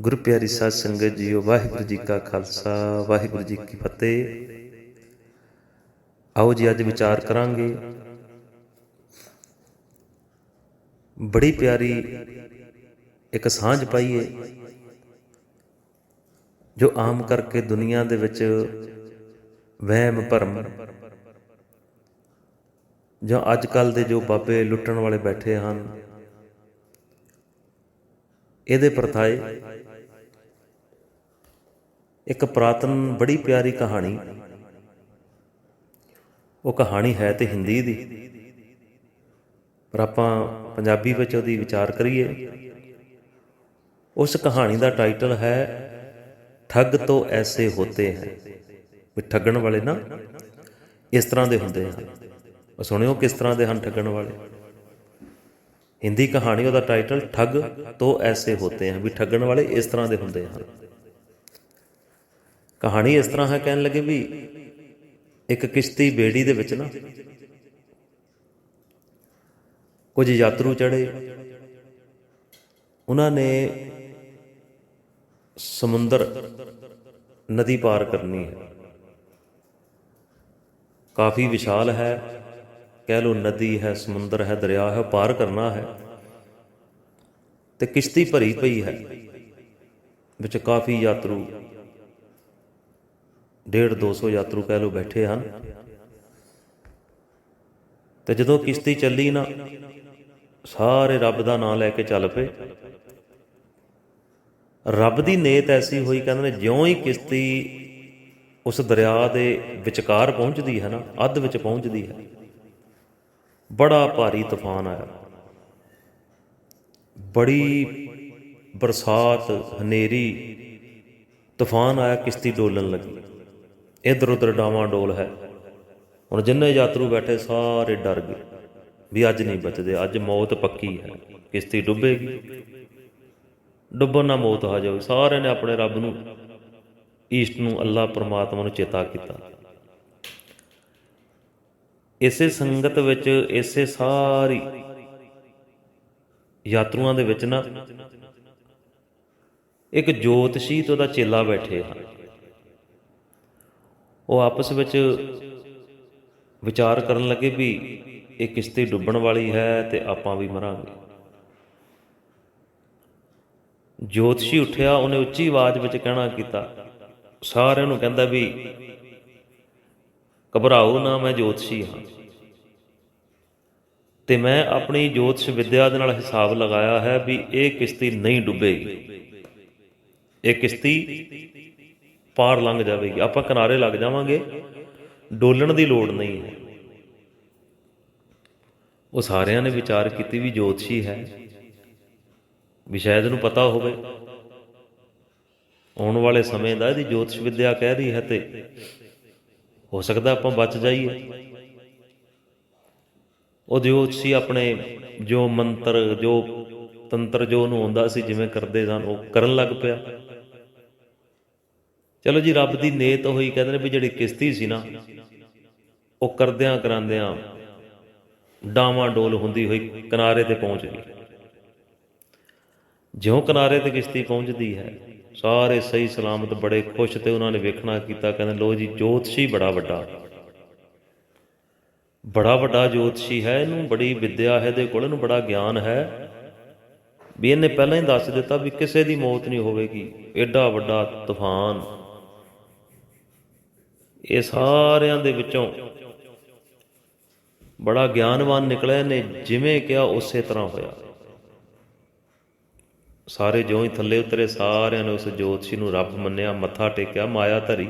ਗੁਰੂ ਪਿਆਰੀ ਸਾਧ ਸੰਗਤ ਜੀਓ, ਵਾਹਿਗੁਰੂ ਜੀ ਕਾ ਖਾਲਸਾ, ਵਾਹਿਗੁਰੂ ਜੀ ਕੀ ਫਤਿਹ। ਆਓ ਜੀ, ਅੱਜ ਵਿਚਾਰ ਕਰਾਂਗੇ। ਬੜੀ ਪਿਆਰੀ ਇੱਕ ਸਾਂਝ ਪਾਈਏ ਜੋ ਆਮ ਕਰਕੇ ਦੁਨੀਆ ਦੇ ਵਿੱਚ ਵਹਿਮ, ਭਰਮ, ਜਾਂ ਅੱਜ ਕੱਲ ਦੇ ਜੋ ਬਾਬੇ ਲੁੱਟਣ ਵਾਲੇ ਬੈਠੇ ਹਨ, ਇਹਦੇ ਪਰਥਾਏ ਇੱਕ ਪ੍ਰਾਤਨ ਬੜੀ ਪਿਆਰੀ ਕਹਾਣੀ। ਉਹ ਕਹਾਣੀ ਹੈ ਤੇ ਹਿੰਦੀ ਦੀ। ਪਰ ਆਪਾਂ ਪੰਜਾਬੀ ਵਿੱਚ ਉਹਦੀ ਵਿਚਾਰ ਕਰੀਏ। ਉਸ ਕਹਾਣੀ ਦਾ ਟਾਈਟਲ ਹੈ, ਠੱਗ ਤੋਂ ਐਸੇ ਹੋਤੇ ਹੈ। ਵੀ ਠੱਗਣ ਵਾਲੇ ਨਾ, ਇਸ ਤਰ੍ਹਾਂ ਦੇ ਹੁੰਦੇ ਹਨ। ਉਹ ਸੁਣਿਓ ਕਿਸ ਤਰ੍ਹਾਂ ਦੇ ਹਨ ਠੱਗਣ ਵਾਲੇ। ਹਿੰਦੀ ਕਹਾਣੀ ਉਹਦਾ ਟਾਈਟਲ, ਠੱਗ ਤੋਂ ਐਸੇ ਹੋਤੇ ਹਨ ਵੀ ਠੱਗਣ ਵਾਲੇ ਇਸ ਤਰ੍ਹਾਂ ਦੇ ਹੁੰਦੇ ਹਨ। ਕਹਾਣੀ ਇਸ ਤਰ੍ਹਾਂ ਹੈ ਕਹਿਣ ਲੱਗੇ ਵੀ ਇੱਕ ਕਿਸ਼ਤੀ ਬੇੜੀ ਦੇ ਵਿੱਚ ਨਾ ਕੁਝ ਯਾਤਰੂ ਚੜੇ ਉਹਨਾਂ ਨੇ ਸਮੁੰਦਰ ਨਦੀ ਪਾਰ ਕਰਨੀ ਹੈ। ਕਾਫੀ ਵਿਸ਼ਾਲ ਹੈ। ਕਹਿ ਲੋ ਨਦੀ ਹੈ, ਸਮੁੰਦਰ ਹੈ, ਦਰਿਆ ਹੈ ਪਾਰ ਕਰਨਾ ਹੈ। ਤੇ ਕਿਸ਼ਤੀ ਭਰੀ ਪਈ ਹੈ। ਵਿੱਚ ਕਾਫੀ ਯਾਤਰੂ 1.5 200 ਯਾਤਰੂ ਕਹਿ ਲੋ ਬੈਠੇ ਹਨ। ਤੇ ਜਦੋਂ ਕਿਸ਼ਤੀ ਚੱਲੀ ਨਾ, ਸਾਰੇ ਰੱਬ ਦਾ ਨਾਮ ਲੈ ਕੇ ਚੱਲ ਪਏ। ਰੱਬ ਦੀ ਨੇਤ ਐਸੀ ਹੋਈ, ਕਹਿੰਦੇ ਨੇ, ਜਿਉਂ ਹੀ ਕਿਸ਼ਤੀ ਉਸ ਦਰਿਆ ਦੇ ਵਿਚਕਾਰ ਪਹੁੰਚਦੀ ਹੈ ਨਾ, ਅੱਧ ਵਿੱਚ ਪਹੁੰਚਦੀ ਹੈ, ਬੜਾ ਭਾਰੀ ਤੂਫਾਨ ਆਇਆ। ਬੜੀ ਬਰਸਾਤ, ਹਨੇਰੀ, ਤੂਫਾਨ ਆਇਆ, ਕਿਸ਼ਤੀ ਡੋਲਣ ਲੱਗੀ। ਇਧਰ ਉਧਰ ਡਾਵਾਂ ਡੋਲ ਹੈ। ਹੁਣ ਜਿੰਨੇ ਯਾਤਰੂ ਬੈਠੇ ਸਾਰੇ ਡਰ ਗਏ ਵੀ ਅੱਜ ਨਹੀਂ ਬਚਦੇ, ਅੱਜ ਮੌਤ ਪੱਕੀ ਹੈ, ਕਿਸ਼ਤੀ ਡੁੱਬੇਗੀ। ਡੁੱਬਣ ਨਾਲ ਮੌਤ ਆ ਜਾਵੇ ਸਾਰਿਆਂ ਨੇ ਆਪਣੇ ਰੱਬ ਨੂੰ ਈਸ਼ਟ ਨੂੰ, ਅੱਲਾ ਪ੍ਰਮਾਤਮਾ ਨੂੰ ਚੇਤਾ ਕੀਤਾ। ਇਸੇ ਸੰਗਤ ਵਿੱਚ, ਇਸੇ ਸਾਰੀ ਯਾਤਰੂਆਂ ਦੇ ਵਿੱਚ ਨਾ ਇੱਕ ਜੋਤਸ਼ੀ ਤੇ ਉਹਦਾ ਚੇਲਾ ਬੈਠੇ ਹਨ। ਉਹ ਆਪਸ ਵਿੱਚ ਵਿਚਾਰ ਕਰਨ ਲੱਗੇ ਵੀ ਇਹ ਕਿਸ਼ਤੀ ਡੁੱਬਣ ਵਾਲੀ ਹੈ ਤੇ ਆਪਾਂ ਵੀ ਮਰਾਂਗੇ। ਜੋਤਸ਼ੀ ਉੱਠਿਆ, ਉਹਨੇ ਉੱਚੀ ਆਵਾਜ਼ ਵਿੱਚ ਕਹਿਣਾ ਕੀਤਾ। ਸਾਰਿਆਂ ਨੂੰ ਕਹਿੰਦਾ ਵੀ, ਘਬਰਾਓ ਨਾ, ਮੈਂ ਜੋਤਸ਼ੀ ਹਾਂ। ਤੇ ਮੈਂ ਆਪਣੀ ਜੋਤਸ਼ ਵਿਦਿਆ ਦੇ ਨਾਲ ਹਿਸਾਬ ਲਗਾਇਆ ਹੈ ਵੀ ਇਹ ਕਿਸ਼ਤੀ ਨਹੀਂ ਡੁੱਬੇਗੀ। ਇਹ ਕਿਸ਼ਤੀ ਪਾਰ ਲੰਘ ਜਾਵੇਗੀ। ਆਪਾਂ ਕਿਨਾਰੇ ਲੱਗ ਜਾਵਾਂਗੇ। ਡੋਲਣ ਦੀ ਲੋੜ ਨਹੀਂ ਹੈ। ਉਹ ਸਾਰਿਆਂ ਨੇ ਵਿਚਾਰ ਕੀਤੀ ਵੀ ਜੋਤਸ਼ੀ ਹੈ। ਵੀ ਸ਼ਾਇਦ ਇਹਨੂੰ ਪਤਾ ਹੋਵੇ। ਆਉਣ ਵਾਲੇ ਸਮੇਂ ਦਾ ਇਹਦੀ ਜੋਤਿਸ਼ ਵਿਦਿਆ ਕਹਿ ਰਹੀ ਹੈ ਤੇ ਹੋ ਸਕਦਾ ਆਪਾਂ ਬਚ ਜਾਈਏ। ਉਹ ਜੋਤਸ਼ੀ ਆਪਣੇ ਜੋ ਮੰਤਰ, ਜੋ ਤੰਤਰ ਜੋ ਉਹਨੂੰ ਆਉਂਦਾ ਸੀ, ਜਿਵੇਂ ਕਰਦੇ ਸਨ, ਉਹ ਕਰਨ ਲੱਗ ਪਿਆ। ਚਲੋ ਜੀ, ਰੱਬ ਦੀ ਨੇਤ ਹੋਈ ਕਹਿੰਦੇ ਨੇ ਵੀ ਜਿਹੜੀ ਕਿਸ਼ਤੀ ਸੀ ਨਾ, ਉਹ ਕਰਦਿਆਂ ਕਰਾਂਦਿਆਂ ਡਾਵਾਂ ਡੋਲ ਹੁੰਦੀ ਹੋਈ ਕਿਨਾਰੇ ਤੇ ਪਹੁੰਚ ਗਈ। ਜਿਉਂ ਕਿਨਾਰੇ ਤੇ ਕਿਸ਼ਤੀ ਪਹੁੰਚਦੀ ਹੈ, ਸਾਰੇ ਸਹੀ ਸਲਾਮਤ ਬੜੇ ਖੁਸ਼ ਤੇ ਉਹਨਾਂ ਨੇ ਵੇਖਣਾ ਕੀਤਾ, ਕਹਿੰਦੇ ਲੋ ਜੀ, ਜੋਤਸ਼ੀ ਬੜਾ ਵੱਡਾ। ਬੜਾ ਵੱਡਾ ਜੋਤਸ਼ੀ ਹੈ, ਇਹਨੂੰ ਬੜੀ ਵਿਦਿਆ ਹੈ, ਇਹਦੇ ਕੋਲ ਇਹਨੂੰ ਬੜਾ ਗਿਆਨ ਹੈ। ਵੀ ਇਹਨੇ ਪਹਿਲਾਂ ਹੀ ਦੱਸ ਦਿੱਤਾ ਵੀ ਕਿਸੇ ਦੀ ਮੌਤ ਨਹੀਂ ਹੋਵੇਗੀ ਐਡਾ ਵੱਡਾ ਤੂਫਾਨ। ਇਹ ਸਾਰਿਆਂ ਦੇ ਵਿੱਚੋਂ ਬੜਾ ਗਿਆਨਵਾਨ ਨਿਕਲਿਆ ਨੇ ਜਿਵੇਂ ਕਿਹਾ ਉਸੇ ਤਰ੍ਹਾਂ ਹੋਇਆ। ਸਾਰੇ ਜਿਉਂ ਹੀ ਥੱਲੇ ਉਤਰੇ, ਸਾਰਿਆਂ ਨੇ ਉਸ ਜੋਤਸ਼ੀ ਨੂੰ ਰੱਬ ਮੰਨਿਆ, ਮੱਥਾ ਟੇਕਿਆ, ਮਾਇਆ ਧਰੀ।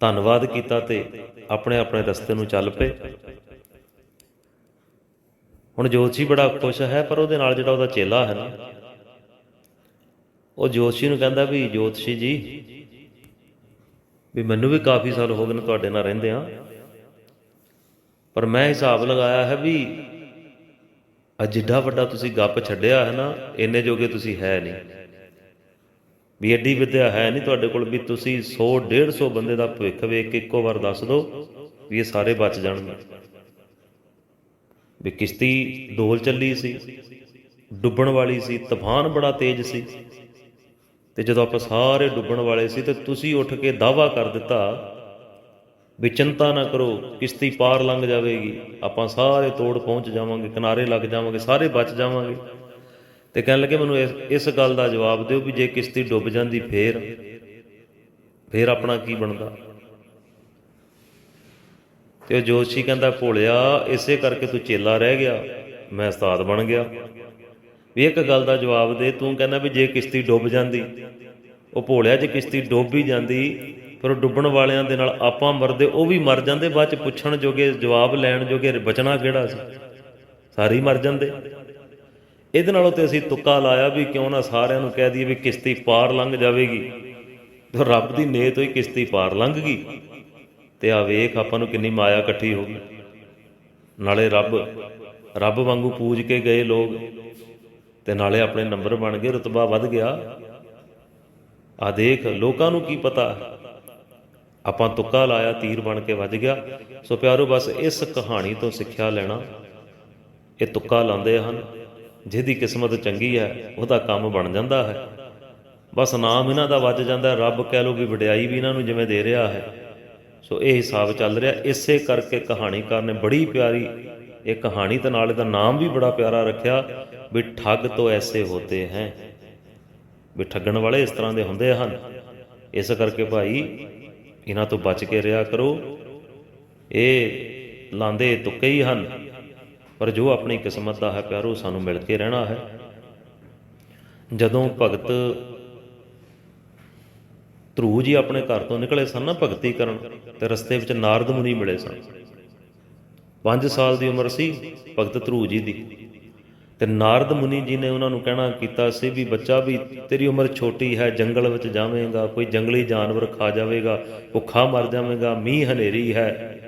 ਧੰਨਵਾਦ ਕੀਤਾ ਤੇ ਆਪਣੇ ਆਪਣੇ ਰਸਤੇ ਨੂੰ ਚੱਲ ਪਏ। ਹੁਣ ਜੋਤਸ਼ੀ ਬੜਾ ਖੁਸ਼ ਹੈ, ਪਰ ਉਹਦੇ ਨਾਲ ਜਿਹੜਾ ਉਹਦਾ ਚੇਲਾ ਹੈ ਨਾ, ਉਹ ਜੋਤਸ਼ੀ ਨੂੰ ਕਹਿੰਦਾ ਵੀ ਜੋਤਸ਼ੀ ਜੀ ਵੀ ਮੈਨੂੰ ਵੀ ਕਾਫੀ ਸਾਲ ਹੋ ਗਏ ਨੇ ਤੁਹਾਡੇ ਨਾਲ ਰਹਿੰਦੇ ਆ। ਪਰ ਮੈਂ ਹਿਸਾਬ ਲਗਾਇਆ ਹੈ ਵੀ ਅੱਜ ਵੱਡਾ ਤੁਸੀਂ ਗੱਪ ਛੱਡਿਆ ਹੈ ਨਾ, ਇੰਨੇ ਜੋਗੇ ਤੁਸੀਂ ਹੈ ਨਹੀਂ। ਵੀ ਐਡੀ ਵਿਦਿਆ ਹੈ ਨਹੀਂ ਤੁਹਾਡੇ ਕੋਲ ਵੀ ਤੁਸੀਂ 100 150 ਬੰਦੇ ਦਾ ਭਵਿੱਖ ਵੇਖ ਕੇ ਇੱਕੋ ਵਾਰ ਦੱਸ ਦਿਓ ਵੀ ਇਹ ਸਾਰੇ ਬਚ ਜਾਣਗੇ। ਵੀ ਕਿਸ਼ਤੀ ਡੋਲ ਚੱਲੀ ਸੀ, ਡੁੱਬਣ ਵਾਲੀ ਸੀ, ਤੂਫਾਨ ਬੜਾ ਤੇਜ਼ ਸੀ। ਤੇ ਜਦੋਂ ਆਪਾਂ ਸਾਰੇ ਡੁੱਬਣ ਵਾਲੇ ਸੀ ਤੇ ਤੁਸੀਂ ਉੱਠ ਕੇ ਦਾਵਾ ਕਰ ਦਿੱਤਾ ਵੀ ਚਿੰਤਾ ਨਾ ਕਰੋ, ਕਿਸ਼ਤੀ ਪਾਰ ਲੰਘ ਜਾਵੇਗੀ। ਆਪਾਂ ਸਾਰੇ ਤੋੜ ਪਹੁੰਚ ਜਾਵਾਂਗੇ, ਕਿਨਾਰੇ ਲੱਗ ਜਾਵਾਂਗੇ, ਸਾਰੇ ਬਚ ਜਾਵਾਂਗੇ। ਤੇ ਕਹਿਣ ਲੱਗੇ ਮੈਨੂੰ ਇਸ ਇਸ ਗੱਲ ਦਾ ਜਵਾਬ ਦਿਓ ਵੀ ਜੇ ਕਿਸ਼ਤੀ ਡੁੱਬ ਜਾਂਦੀ ਫੇਰ ਫੇਰ ਆਪਣਾ ਕੀ ਬਣਦਾ? ਤੇ ਉਹ ਜੋਸ਼ੀ ਕਹਿੰਦਾ, ਭੋਲਿਆ, ਇਸੇ ਕਰਕੇ ਤੂੰ ਚੇਲਾ ਰਹਿ ਗਿਆ, ਮੈਂ ਉਸਤਾਦ ਬਣ ਗਿਆ। ਵੀ ਇੱਕ ਗੱਲ ਦਾ ਜਵਾਬ ਦੇ, ਤੂੰ ਕਹਿੰਦਾ ਵੀ ਜੇ ਕਿਸ਼ਤੀ ਡੁੱਬ ਜਾਂਦੀ, ਉਹ ਭੋਲਿਆ ਜੇ ਕਿਸ਼ਤੀ ਡੁੱਬ ਹੀ ਜਾਂਦੀ, ਫਿਰ ਉਹ ਡੁੱਬਣ ਵਾਲਿਆਂ ਦੇ ਨਾਲ ਆਪਾਂ ਮਰਦੇ, ਉਹ ਵੀ ਮਰ ਜਾਂਦੇ, ਬਾਅਦ ਚ ਪੁੱਛਣ ਜੋਗੇ, ਜਵਾਬ ਲੈਣ ਜੋਗੇ ਬਚਣਾ ਕਿਹੜਾ ਸੀ? ਸਾਰੇ ਮਰ ਜਾਂਦੇ। ਇਹਦੇ ਨਾਲੋਂ ਤੇ ਅਸੀਂ ਤੁੱਕਾ ਲਾਇਆ ਵੀ ਕਿਉਂ ਨਾ ਸਾਰਿਆਂ ਨੂੰ ਕਹਿ ਦਈਏ ਵੀ ਕਿਸ਼ਤੀ ਪਾਰ ਲੰਘ ਜਾਵੇਗੀ। ਤੇ ਰੱਬ ਦੀ ਨੇਤ ਹੋਈ ਕਿਸ਼ਤੀ ਪਾਰ ਲੰਘ ਗਈ। ਤੇ ਆ ਵੇਖ ਆਪਾਂ ਨੂੰ ਕਿੰਨੀ ਮਾਇਆ ਇਕੱਠੀ ਹੋ ਗਈ। ਨਾਲੇ ਰੱਬ ਰੱਬ ਵਾਂਗੂ ਪੂਜ ਕੇ ਗਏ ਲੋਕ। ਤੇ ਨਾਲੇ ਆਪਣੇ ਨੰਬਰ ਬਣ ਗਏ, ਰਤਬਾ ਵੱਧ ਗਿਆ। ਆ ਦੇਖ, ਲੋਕਾਂ ਨੂੰ ਕੀ ਪਤਾ? ਆਪਾਂ ਤੁੱਕਾ ਲਾਇਆ, ਤੀਰ ਬਣ ਕੇ ਵੱਜ ਗਿਆ। ਸੋ ਪਿਆਰੋ, ਬਸ ਇਸ ਕਹਾਣੀ ਤੋਂ ਸਿੱਖਿਆ ਲੈਣਾ। ਇਹ ਤੁੱਕਾ ਲਾਉਂਦੇ ਹਨ। ਜਿਹਦੀ ਕਿਸਮਤ ਚੰਗੀ ਹੈ, ਉਹਦਾ ਕੰਮ ਬਣ ਜਾਂਦਾ ਹੈ। ਬਸ ਨਾਮ ਇਹਨਾਂ ਦਾ ਵੱਜ ਜਾਂਦਾ, ਰੱਬ ਕਹਿ ਲੋ ਵੀ ਵਡਿਆਈ ਵੀ ਇਹਨਾਂ ਨੂੰ ਜਿਵੇਂ ਦੇ ਰਿਹਾ ਹੈ। ਸੋ ਇਹ ਹਿਸਾਬ ਚੱਲ ਰਿਹਾ। ਇਸੇ ਕਰਕੇ ਕਹਾਣੀਕਾਰ ਨੇ ਬੜੀ ਪਿਆਰੀ ਇਹ ਕਹਾਣੀ ਤੇ ਨਾਲ ਇਹਦਾ ਨਾਮ ਵੀ ਬੜਾ ਪਿਆਰਾ ਰੱਖਿਆ। ਵੀ ਠੱਗ ਤੋਂ ਐਸੇ ਹੋਤੇ ਹੈ। ਵੀ ਠੱਗਣ ਵਾਲੇ ਇਸ ਤਰ੍ਹਾਂ ਦੇ ਹੁੰਦੇ ਹਨ। ਇਸ ਕਰਕੇ ਭਾਈ ਇਹਨਾਂ ਤੋਂ ਬਚ ਕੇ ਰਿਹਾ ਕਰੋ। ਇਹ ਲਾਂਦੇ ਤੁੱਕੇ ਹੀ ਹਨ। ਪਰ ਜੋ ਆਪਣੀ ਕਿਸਮਤ ਦਾ ਹੈ ਪਿਆਰੋ ਸਾਨੂੰ ਮਿਲ ਕੇ ਰਹਿਣਾ ਹੈ। ਜਦੋਂ ਭਗਤ ਧਰੂ ਜੀ ਆਪਣੇ ਘਰ ਤੋਂ ਨਿਕਲੇ ਸਨ ਨਾ ਭਗਤੀ ਕਰਨ, ਤੇ ਰਸਤੇ ਵਿੱਚ ਨਾਰਦ ਮੁਨੀ ਮਿਲੇ ਸਨ। 5 ਸਾਲ ਦੀ ਉਮਰ ਸੀ ਭਗਤ ਧਰੂ ਜੀ ਦੀ। ਤੇ ਨਾਰਦ ਮੁਨੀ ਜੀ ਨੇ ਉਹਨਾਂ ਨੂੰ ਕਹਿਣਾ ਕੀਤਾ ਸੀ ਵੀ ਬੱਚਾ ਵੀ ਤੇਰੀ ਉਮਰ ਛੋਟੀ ਹੈ, ਜੰਗਲ ਵਿੱਚ ਜਾਵੇਂਗਾ, ਕੋਈ ਜੰਗਲੀ ਜਾਨਵਰ ਖਾ ਜਾਵੇਗਾ, ਭੁੱਖਾ ਮਰ ਜਾਵੇਂਗਾ, ਮੀਂਹ ਹਨੇਰੀ ਹੈ।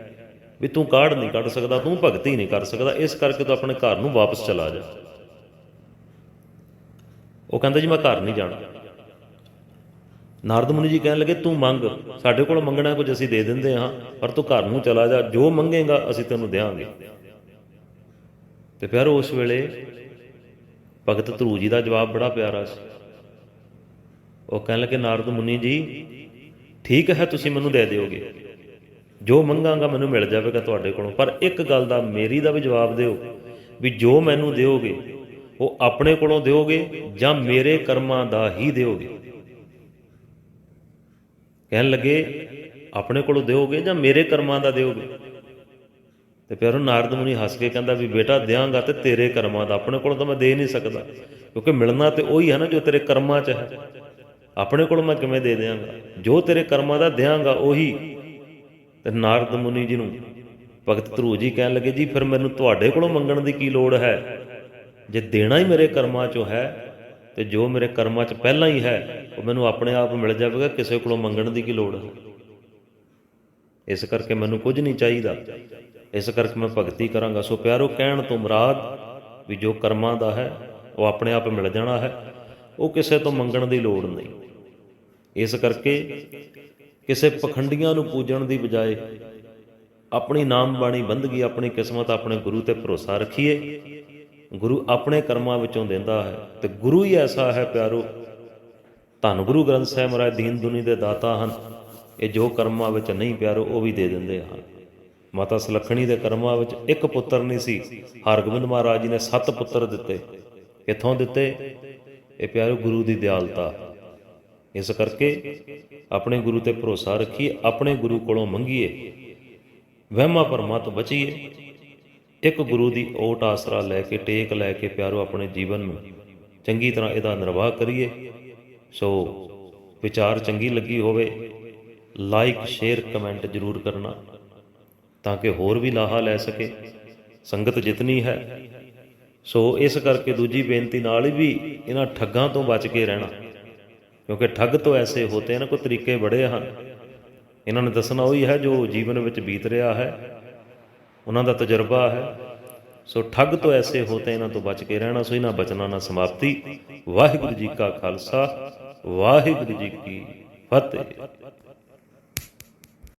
ਵੀ ਤੂੰ ਕਾਢ ਨਹੀਂ ਕੱਢ ਸਕਦਾ, ਤੂੰ ਭਗਤੀ ਨਹੀਂ ਕਰ ਸਕਦਾ, ਇਸ ਕਰਕੇ ਤੂੰ ਆਪਣੇ ਘਰ ਨੂੰ ਵਾਪਸ ਚਲਾ ਜਾ। ਉਹ ਕਹਿੰਦਾ, ਜੀ, ਮੈਂ ਘਰ ਨਹੀਂ ਜਾਣਾ। ਨਾਰਦ ਮੁਨੀ ਜੀ ਕਹਿਣ ਲੱਗੇ, ਤੂੰ ਮੰਗ, ਸਾਡੇ ਕੋਲ ਮੰਗਣਾ ਕੁਝ ਅਸੀਂ ਦੇ ਦਿੰਦੇ ਹਾਂ, ਪਰ ਤੂੰ ਘਰ ਨੂੰ ਚਲਾ ਜਾ, ਜੋ ਮੰਗੇਗਾ ਅਸੀਂ ਤੈਨੂੰ ਦੇਵਾਂਗੇ ਤੇ ਫਿਰ ਉਸ ਵੇਲੇ ਭਗਤ ਧਰੂ ਜੀ ਦਾ ਜਵਾਬ ਬੜਾ ਪਿਆਰਾ ਸੀ। ਉਹ ਕਹਿਣ ਲੱਗੇ, ਨਾਰਦ ਮੁਨੀ ਜੀ, ਠੀਕ ਹੈ, ਤੁਸੀਂ ਮੈਨੂੰ ਦੇ ਦਿਓਗੇ। ਜੋ ਮੰਗਾਂਗਾ ਮੈਨੂੰ ਮਿਲ ਜਾਵੇਗਾ ਤੁਹਾਡੇ ਕੋਲੋਂ। ਪਰ ਇੱਕ ਗੱਲ ਦਾ ਮੇਰੀ ਦਾ ਵੀ ਜਵਾਬ ਦਿਓ, ਵੀ ਜੋ ਮੈਨੂੰ ਦਿਓਗੇ, ਉਹ ਆਪਣੇ ਕੋਲੋਂ ਦਿਓਗੇ ਜਾਂ ਮੇਰੇ ਕਰਮਾਂ ਦਾ ਹੀ ਦਿਓਗੇ? ਕਹਿਣ ਲੱਗੇ, ਆਪਣੇ ਕੋਲੋਂ ਦਿਓਗੇ ਜਾਂ ਮੇਰੇ ਕਰਮਾਂ ਦਾ ਦਿਓਗੇ? ਤੇ ਫਿਰ ਉਹ ਨਾਰਦ ਮੁਨੀ ਹੱਸ ਕੇ ਕਹਿੰਦਾ ਵੀ ਬੇਟਾ ਦਿਆਂਗਾ ਤੇ ਤੇਰੇ ਕਰਮਾਂ ਦਾ, ਆਪਣੇ ਕੋਲੋਂ ਤਾਂ ਮੈਂ ਦੇ ਨਹੀਂ ਸਕਦਾ। ਕਿਉਂਕਿ ਮਿਲਣਾ ਤੇ ਉਹੀ ਹੈ ਨਾ ਜੋ ਤੇਰੇ ਕਰਮਾਂ 'ਚ ਹੈ। ਆਪਣੇ ਕੋਲੋਂ ਮੈਂ ਕਿਵੇਂ ਦੇ ਦਿਆਂਗਾ? ਜੋ ਤੇਰੇ ਕਰਮਾਂ ਦਾ ਦਿਆਂਗਾ, ਉਹੀ। ਤੇ ਨਾਰਦ ਮੁਨੀ ਜੀ ਨੂੰ ਭਗਤ ਧਰੂ ਜੀ ਕਹਿਣ ਲੱਗੇ, ਜੀ, ਫਿਰ ਮੈਨੂੰ ਤੁਹਾਡੇ ਕੋਲੋਂ ਮੰਗਣ ਦੀ ਕੀ ਲੋੜ ਹੈ? ਜੇ ਦੇਣਾ ਹੀ ਮੇਰੇ ਕਰਮਾਂ 'ਚੋਂ ਹੈ, ਤੇ ਜੋ ਮੇਰੇ ਕਰਮਾਂ 'ਚ ਪਹਿਲਾਂ ਹੀ ਹੈ, ਉਹ ਮੈਨੂੰ ਆਪਣੇ ਆਪ ਮਿਲ ਜਾਵੇਗਾ, ਕਿਸੇ ਕੋਲੋਂ ਮੰਗਣ ਦੀ ਕੀ ਲੋੜ ਹੈ? ਇਸ ਕਰਕੇ ਮੈਨੂੰ ਕੁਝ ਨਹੀਂ ਚਾਹੀਦਾ। ਇਸ ਕਰਕੇ ਮੈਂ ਭਗਤੀ ਕਰਾਂਗਾ। ਸੋ ਪਿਆਰੋ, ਕਹਿਣ ਤੋਂ ਮੁਰਾਦ ਵੀ ਜੋ ਕਰਮਾਂ ਦਾ ਹੈ, ਉਹ ਆਪਣੇ ਆਪ ਮਿਲ ਜਾਣਾ ਹੈ। ਉਹ ਕਿਸੇ ਤੋਂ ਮੰਗਣ ਦੀ ਲੋੜ ਨਹੀਂ। ਇਸ ਕਰਕੇ ਕਿਸੇ ਪਖੰਡੀਆਂ ਨੂੰ ਪੂਜਣ ਦੀ ਬਜਾਏ ਆਪਣੀ ਨਾਮ ਬਾਣੀ ਬੰਦਗੀ, ਆਪਣੀ ਕਿਸਮਤ, ਆਪਣੇ ਗੁਰੂ ਤੇ ਭਰੋਸਾ ਰੱਖੀਏ। ਗੁਰੂ ਆਪਣੇ ਕਰਮਾਂ ਵਿੱਚੋਂ ਦਿੰਦਾ ਹੈ ਤੇ ਗੁਰੂ ਹੀ ਐਸਾ ਹੈ ਪਿਆਰੋ। ਧੰਨ ਗੁਰੂ ਗ੍ਰੰਥ ਸਾਹਿਬ ਮਹਾਰਾਜ, ਦੀਨ ਦੁਨੀ ਦੇ ਦਾਤਾ ਹਨ। ਇਹ ਜੋ ਕਰਮਾਂ ਵਿੱਚ ਨਹੀਂ ਪਿਆਰੋ, ਉਹ ਵੀ ਦੇ ਦਿੰਦੇ ਹਨ। ਮਾਤਾ ਸੁਲੱਖਣੀ ਦੇ ਕਰਮਾਂ ਵਿੱਚ ਇੱਕ ਪੁੱਤਰ ਨਹੀਂ ਸੀ। ਹਰਗੋਬਿੰਦ ਮਹਾਰਾਜ ਜੀ ਨੇ ਸੱਤ ਪੁੱਤਰ ਦਿੱਤੇ। ਕਿੱਥੋਂ ਦਿੱਤੇ? ਇਹ ਪਿਆਰੋ ਗੁਰੂ ਦੀ ਦਿਆਲਤਾ। ਇਸ ਕਰਕੇ ਆਪਣੇ ਗੁਰੂ ਤੇ ਭਰੋਸਾ ਰੱਖੀਏ, ਆਪਣੇ ਗੁਰੂ ਕੋਲੋਂ ਮੰਗੀਏ। ਵਹਿਮਾਂ ਭਰਮਾਂ ਤੋਂ ਬਚੀਏ। ਇੱਕ ਗੁਰੂ ਦੀ ਓਟ ਆਸਰਾ ਲੈ ਕੇ, ਟੇਕ ਲੈ ਕੇ ਪਿਆਰੋ ਆਪਣੇ ਜੀਵਨ ਨੂੰ ਚੰਗੀ ਤਰ੍ਹਾਂ ਇਹਦਾ ਨਿਰਵਾਹ ਕਰੀਏ। ਸੋ ਵਿਚਾਰ ਚੰਗੀ ਲੱਗੀ ਹੋਵੇ, ਲਾਈਕ, ਸ਼ੇਅਰ, ਕਮੈਂਟ ਜ਼ਰੂਰ ਕਰਨਾ। ਤਾਂ ਕਿ ਹੋਰ ਵੀ ਲਾਹਾ ਲੈ ਸਕੇ। ਸੰਗਤ ਜਿਤਨੀ ਹੈ, ਸੋ ਇਸ ਕਰਕੇ ਦੂਜੀ ਬੇਨਤੀ ਨਾਲ ਵੀ ਇਹਨਾਂ ਠੱਗਾਂ ਤੋਂ ਬਚ ਕੇ ਰਹਿਣਾ। ਕਿਉਂਕਿ ਠੱਗ ਤੋਂ ਐਸੇ ਹੋਤੇ ਹਨ, ਕੋਈ ਤਰੀਕੇ ਬੜੇ ਹਨ। ਇਹਨਾਂ ਨੇ ਦੱਸਣਾ ਉਹੀ ਹੈ, ਜੋ ਜੀਵਨ ਵਿੱਚ ਬੀਤ ਰਿਹਾ ਹੈ, ਉਹਨਾਂ ਦਾ ਤਜਰਬਾ ਹੈ। ਸੋ ਠੱਗ ਤੋਂ ਐਸੇ ਹੋਤੇ ਇਹਨਾਂ ਤੋਂ ਬਚ ਕੇ ਰਹਿਣਾ, ਸੋ ਇਹਨਾਂ ਬਚਨਾਂ ਨਾਲ ਸਮਾਪਤੀ। ਵਾਹਿਗੁਰੂ ਜੀ ਕਾ ਖਾਲਸਾ, ਵਾਹਿਗੁਰੂ ਜੀ ਕੀ ਫਤਿਹ।